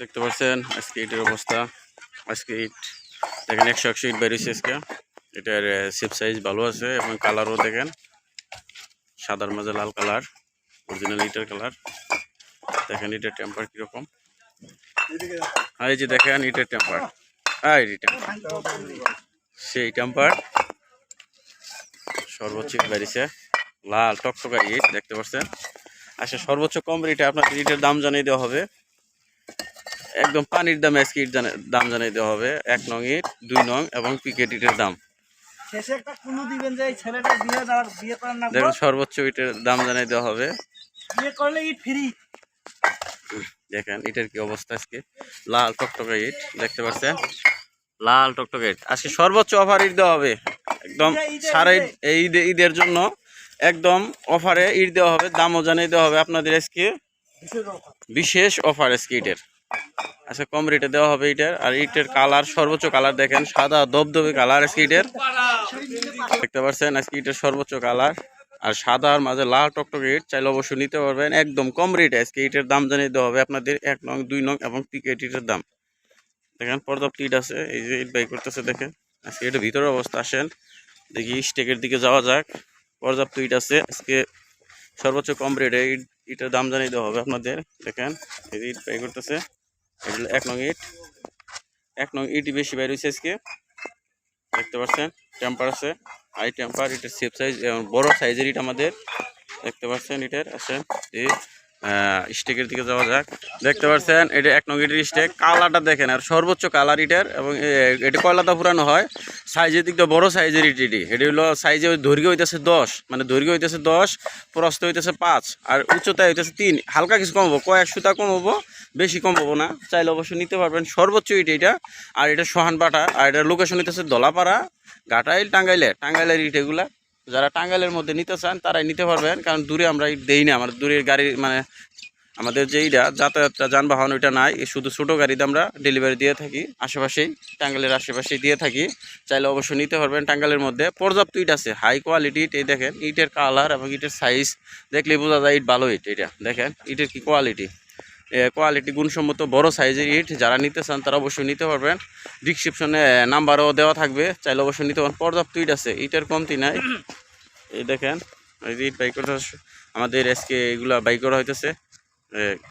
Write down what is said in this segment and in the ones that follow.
দেখতে পাচ্ছেন, আজকে ইটের অবস্থা। আজকে ইট, দেখেন একশো একশো ইট বেরিয়েছে আজকে। এটার শেপ সাইজ ভালো আছে এবং কালারও দেখেন। সাদার মাঝে লাল কালার অরিজিনাল ইটের কালার দেখেন ইটের টেম্পার কীরকম। আর এই যে দেখেন ইটের টেম্পার হ্যাঁ এই টেম্পার সেই টেম্পার সর্বোচ্চ ইট বেরিয়েছে। লাল, টকটকা ইট, দেখতে পাচ্ছেন। আচ্ছা সর্বোচ্চ কম রেটে আপনার ইটের দাম জানিয়ে দেওয়া হবে। একদম পানির দামে আজকে ইট দাম জানিয়ে দেওয়া হবে। এক নং ইট দুই নং এবং পিকেট ইটের দাম। দেখুন সর্বোচ্চ ইটের দাম জানিয়ে দেওয়া হবে। দেখেন ইটের কি অবস্থা আজকে। লাল টকটকা ইট দেখতে পাচ্ছেন? লাল টকটকা ইট। আজকে সর্বোচ্চ অফার ইট দেওয়া হবে। একদম সারা এই ঈদে- ঈদের জন্য একদম অফারে ইট দেওয়া হবে দামও জানিয়ে দেওয়া হবে আপনাদের আজকে। বিশেষ অফার আজকে ইটের। আচ্ছা কম রেটে দেওয়া হবে ইটের। আর ইটের কালার, সর্বোচ্চ কালার দেখেন, সাদা দবদবে কালার ইটের। দেখতে পাচ্ছেন, আজকে ইটের সর্বোচ্চ কালার। আর সাদার মাঝে লাল টকটকে ইট, চাইলে অবশ্যই নিতে পারবেন। একদম কম রেটে আজকে ইটের দাম জানিয়ে দেওয়া হবে আপনাদের, এক নং, দুই নং এবং পিকেট ইটের দাম। দেখেন, পর্যাপ্ত ইট আছে, এই যে ইট বাই করতেছে, দেখেন। আজকে এটার ভিতরে অবস্থা আসেন, দেখি স্টেকের দিকে যাওয়া যাক। পর্যাপ্ত ইট আছে, আজকে সর্বোচ্চ কম রেটে ইট ইটের দাম জানিয়ে দেওয়া হবে আপনাদের। দেখেন ইট বাই করতেছে এগুলো এক নং ইট। এক নং ইট বেশি বাইর হয়েছে আজকে। দেখতে পাচ্ছেন, টেম্পার আছে। হাই টেম্পার ইটের সেফ সাইজ বড় সাইজের ইট আমাদের। দেখতে পাচ্ছেন ইটের আছে এই স্টেকের দিকে যাওয়া যাক। দেখতে পাচ্ছেন, এটা এক নং ইটের স্টেক। কালারটা দেখেন, আর সর্বোচ্চ কালার ইটের এবং এটা কয়লাটা পুরানো হয়? সাইজের দিক দিয়ে বড় সাইজের ইট এটি। হলো সাইজে দৈর্ঘ্য হইতেছে দশ মানে দৈর্ঘ্য হইতেছে দশ প্রস্ত হইতেছে পাঁচ, আর উচ্চতা হইতেছে তিন। হালকা কিছু কম হব, কয়েক সুতা কম হব, বেশি কম হব না। চাইলে অবশ্যই নিতে পারবেন। সর্বোচ্চ ইট এটা। আর এটা সোহান বাটা আর এটার লোকেশন হইতেছে দলাপাড়া ঘাটাইল টাঙ্গাইলে, টাঙ্গাইলের ইট এগুলা। যারা টাঙ্গাইলের মধ্যে নিতে চান, তারাই নিতে পারবেন। কারণ দূরে আমরা দেই না। আমার দূরের গাড়ি মানে আমাদের যে ইটা, যাতায়াতটা, যানবাহন ওইটা নাই। শুধু ছোটো গাড়িতে আমরা ডেলিভারি দিয়ে থাকি। আশেপাশেই, টাঙ্গাইলের আশেপাশেই দিয়ে থাকি। চাইলে অবশ্যই নিতে পারবেন টাঙ্গাইলের মধ্যে। পর্যাপ্ত ইট আছে। হাই কোয়ালিটি ইট, এই দেখেন। ইটের কালার এবং ইটের সাইজ দেখলেই বোঝা যায় ইট ভালো ইট এটা দেখেন, ইটের কি কোয়ালিটি কোয়ালিটি গুণসম্মত বড় সাইজের ইট যারা নিতে চান তারা অবশ্যই নিতে পারবেন। ডিসক্রিপশনে নাম্বারও দেওয়া থাকবে, চাইলে অবশ্যই নিতে পারেন। পর্যাপ্ত ইট আছে, ইটের কমতি নাই। এই দেখেন ইট করতে আমাদের আজকে এগুলা বাইক করা হইতেছে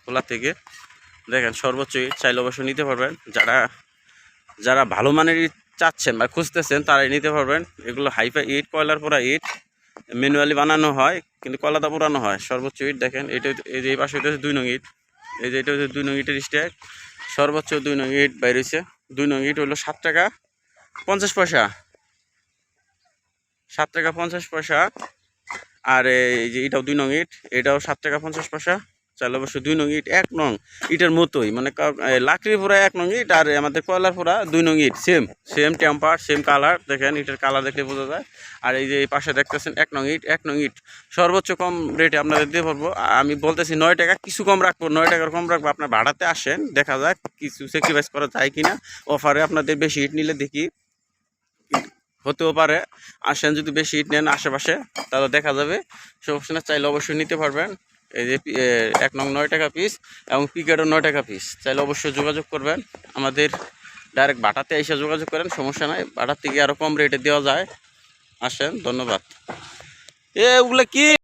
খোলা থেকে। দেখেন, সর্বোচ্চ ইট চাইলে অবশ্যই নিতে পারবেন। যারা যারা ভালো মানের ইট চাচ্ছেন বা খুঁজতেছেন, তারাই নিতে পারবেন। এগুলো হাইফাই ইট, কয়লার পোড়া ইট ম্যানুয়ালি বানানো হয়, কিন্তু কয়লাটা পুরানো হয়। সর্বোচ্চ ইট দেখেন, এটা এই যে এই পাশে দুই নং ইট। এই যে এটা হচ্ছে দুই নং ইটের স্ট্যাক সর্বোচ্চ দুই নং ইট বাইর হয়েছে দুই নং ইট হলো সাত টাকা পঞ্চাশ পয়সা। সাত টাকা পঞ্চাশ পয়সা। আর এই যে এটাও দুই নং ইট, এটাও সাত টাকা পঞ্চাশ পয়সা। চাইলে অবশ্যই দুই নং ইট, এক নং ইটের মতোই। মানে লাকড়ি পোড়া এক নং ইট আর আমাদের কয়লার পোড়া দুই নং ইট same same temper same colour দেখেন ইটের কালার দেখলে বোঝা যায়। আর এই যে এই পাশে দেখতেছেন এক নং ইট, এক নং ইট। সর্বোচ্চ কম রেটে আপনাদের দিয়ে পারব আমি বলতেছি নয় টাকা, কিছু কম রাখব, নয় টাকার কম রাখব। আপনার ভাড়াতে আসেন, দেখা যাক কিছু স্যাক্রিফাইস করা যায় কিনা। অফারে আপনাদের বেশি ইট নিলে দেখি। হতেও পারে। আসেন যদি বেশি ইট নেন আশেপাশে, তাহলে দেখা যাবে। সব সময় চাইলে অবশ্যই নিতে পারবেন। এই যে এক নং নয় টাকা পিস এবং পিকেটও নয় টাকা পিস চাইলে অবশ্যই যোগাযোগ করবেন। আমাদের ডাইরেক্ট বাটাতে এসে যোগাযোগ করেন, সমস্যা নাই। বাটার থেকে আরও কম রেটে দেওয়া যায়। আসেন, ধন্যবাদ। এগুলো কি?